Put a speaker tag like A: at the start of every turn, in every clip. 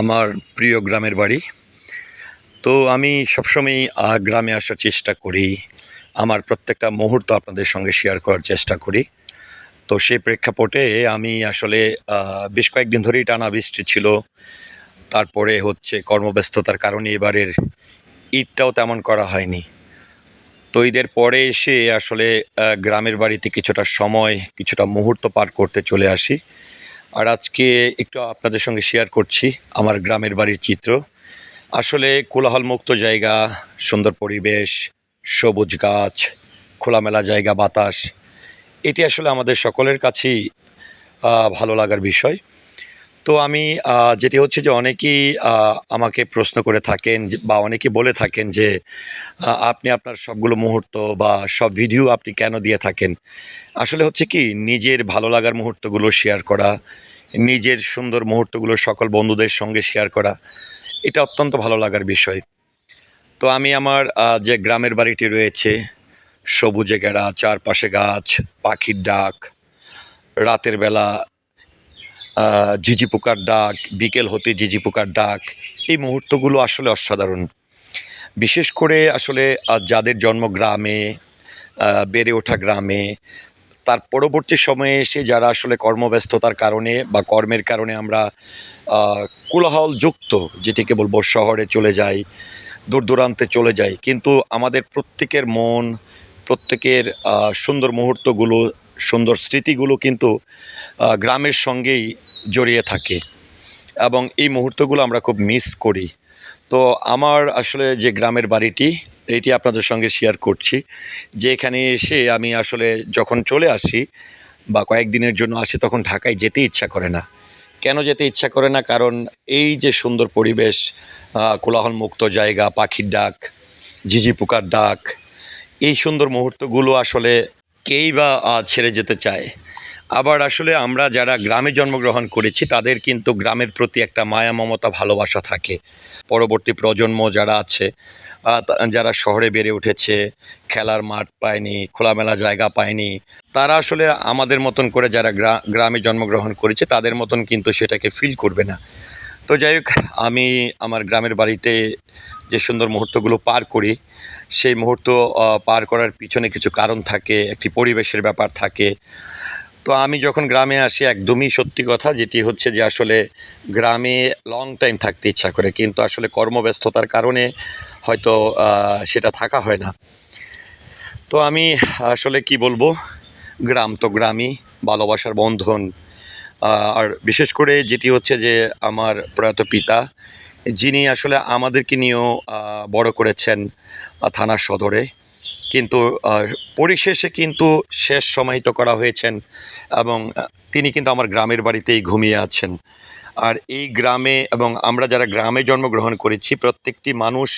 A: আমার প্রিয় গ্রামের বাড়ি। তো আমি সবসময় গ্রামে আসার চেষ্টা করি। আমার প্রত্যেকটা মুহূর্ত আপনাদের সঙ্গে শেয়ার করার চেষ্টা করি। তো সেই প্রেক্ষাপটে আমি আসলে বেশ কয়েকদিন ধরেই টানা বৃষ্টি ছিল। তারপরে হচ্ছে কর্মব্যস্ততার কারণে এবারের ঈদটাও তেমন করা হয়নি। তো ঈদের পরে এসে আসলে গ্রামের বাড়িতে কিছুটা সময়, কিছুটা মুহূর্ত পার করতে চলে আসি। আর আজকে একটু আপনাদের সঙ্গে শেয়ার করছি আমার গ্রামের বাড়ির চিত্র। আসলে কোলাহলমুক্ত জায়গা, সুন্দর পরিবেশ, সবুজ গাছ, খোলামেলা জায়গা, বাতাস, এটি আসলে আমাদের সকলের কাছেই ভালো লাগার বিষয়। তো আমি যেটি হচ্ছে যে অনেকেই আমাকে প্রশ্ন করে থাকেন বা অনেকেই বলে থাকেন যে আপনি আপনার সবগুলো মুহূর্ত বা সব ভিডিও আপনি কেন দিয়ে থাকেন? আসলে হচ্ছে কি, নিজের ভালো লাগার মুহূর্তগুলো শেয়ার করা নিজের সুন্দর মুহূর্তগুলো সকল বন্ধুদের সঙ্গে শেয়ার করা, এটা অত্যন্ত ভালো লাগার বিষয়। তো আমি আমার যে গ্রামের বাড়িটি রয়েছে, সবুজে ঘেরা চারপাশে গাছ, পাখির ডাক, রাতের বেলা ঝিঝি পোকার ডাক, বিকেল হতে ঝিঝি পোকার ডাক, এই মুহূর্তগুলো আসলে অসাধারণ। বিশেষ করে আসলে যাদের জন্ম গ্রামে বেড়ে ওঠা গ্রামে তার পরবর্তী সময়ে এসে যারা আসলে কর্মব্যস্ততার কারণে বা কর্মের কারণে আমরা আহ, কোলাহলযুক্ত যেটিকে বলব শহরে চলে যাই দূর দূরান্তে চলে যাই কিন্তু আমাদের প্রত্যেকের মন প্রত্যেকের সুন্দর মুহূর্তগুলো সুন্দর স্মৃতিগুলো কিন্তু গ্রামের সঙ্গেই জড়িয়ে থাকে। এবং এই মুহূর্তগুলো আমরা খুব মিস করি। তো আমার আসলে যে গ্রামের বাড়িটি এইটি আপনাদের সঙ্গে শেয়ার করছি। যে এখানে এসে আমি আসলে যখন চলে আসি বা কয়েকদিনের জন্য আসি তখন ঢাকায় যেতে ইচ্ছা করে না। কেন যেতে ইচ্ছা করে না? কারণ এই যে সুন্দর পরিবেশ কোলাহলমুক্ত জায়গা, পাখির ডাক, ঝিঝি পোকার ডাক, এই সুন্দর মুহূর্তগুলো আসলে কেই বা ছেড়ে যেতে চায়? আবার আসলে আমরা যারা গ্রামে জন্মগ্রহণ করেছি, তাদের কিন্তু গ্রামের প্রতি একটা মায়া, মমতা, ভালোবাসা থাকে। পরবর্তী প্রজন্ম যারা আছে যারা শহরে বেড়ে উঠেছে, খেলার মাঠ পায়নি, খোলামেলা জায়গা পায়নি, তারা আসলে আমাদের মতন করে যারা গ্রা- গ্রামে জন্মগ্রহণ করেছে, তাদের মতন কিন্তু সেটাকে ফিল করবে না। তো যাই হোক, আমি আমার গ্রামের বাড়িতে যে সুন্দর মুহূর্তগুলো পার করি, সেই মুহূর্ত পার করার পিছনে কিছু কারণ থাকে, একটি পরিবেশের ব্যাপার থাকে। তো আমি যখন গ্রামে আসি, একদমই সত্যি কথা যেটি হচ্ছে যে আসলে গ্রামে লং টাইম থাকতে ইচ্ছা করে, কিন্তু আসলে কর্মব্যস্ততার কারণে হয়তো সেটা থাকা হয় না। তো আমি আসলে কি বলব, গ্রাম তো গ্রামই, ভালোবাসার বন্ধন। আর বিশেষ করে যেটি হচ্ছে যে আমার প্রয়াত পিতা, যিনি আসলে আমাদেরকে নিয়েও বড় করেছেন থানার সদরে। কিন্তু পরিশেষে কিন্তু শেষ সমাহিত করা হয়েছেন এবং তিনি কিন্তু আমার গ্রামের বাড়িতেই ঘুমিয়ে আছেন। আর এই গ্রামে এবং আমরা যারা গ্রামে জন্মগ্রহণ করেছি, প্রত্যেকটি মানুষ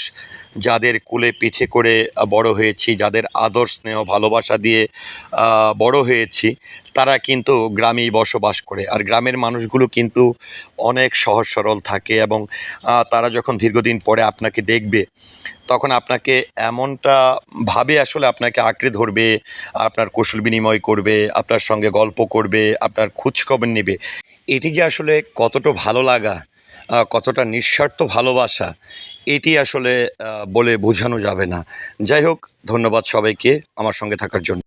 A: যাদের কুলে পিঠে করে বড় হয়েছি, যাদের আদর, স্নেহ, ভালোবাসা দিয়ে বড় হয়েছি, তারা কিন্তু গ্রামেই বসবাস করে। আর গ্রামের মানুষগুলো কিন্তু অনেক সহজ সরল থাকে এবং তারা যখন দীর্ঘদিন পরে আপনাকে দেখবে, তখন আপনাকে এমনটা ভাবে আসলে আপনাকে আঁকড়ে ধরবে, আপনার কৌশল বিনিময় করবে, আপনার সঙ্গে গল্প করবে, আপনার খোঁজখবর নেবে। এটি যে আসলে কতটা ভালো লাগা কতটা নিঃস্বার্থ ভালোবাসা, এটি আসলে বলে বোঝানো যাবে না। যাই হোক, ধন্যবাদ সবাইকে আমার সঙ্গে থাকার জন্য।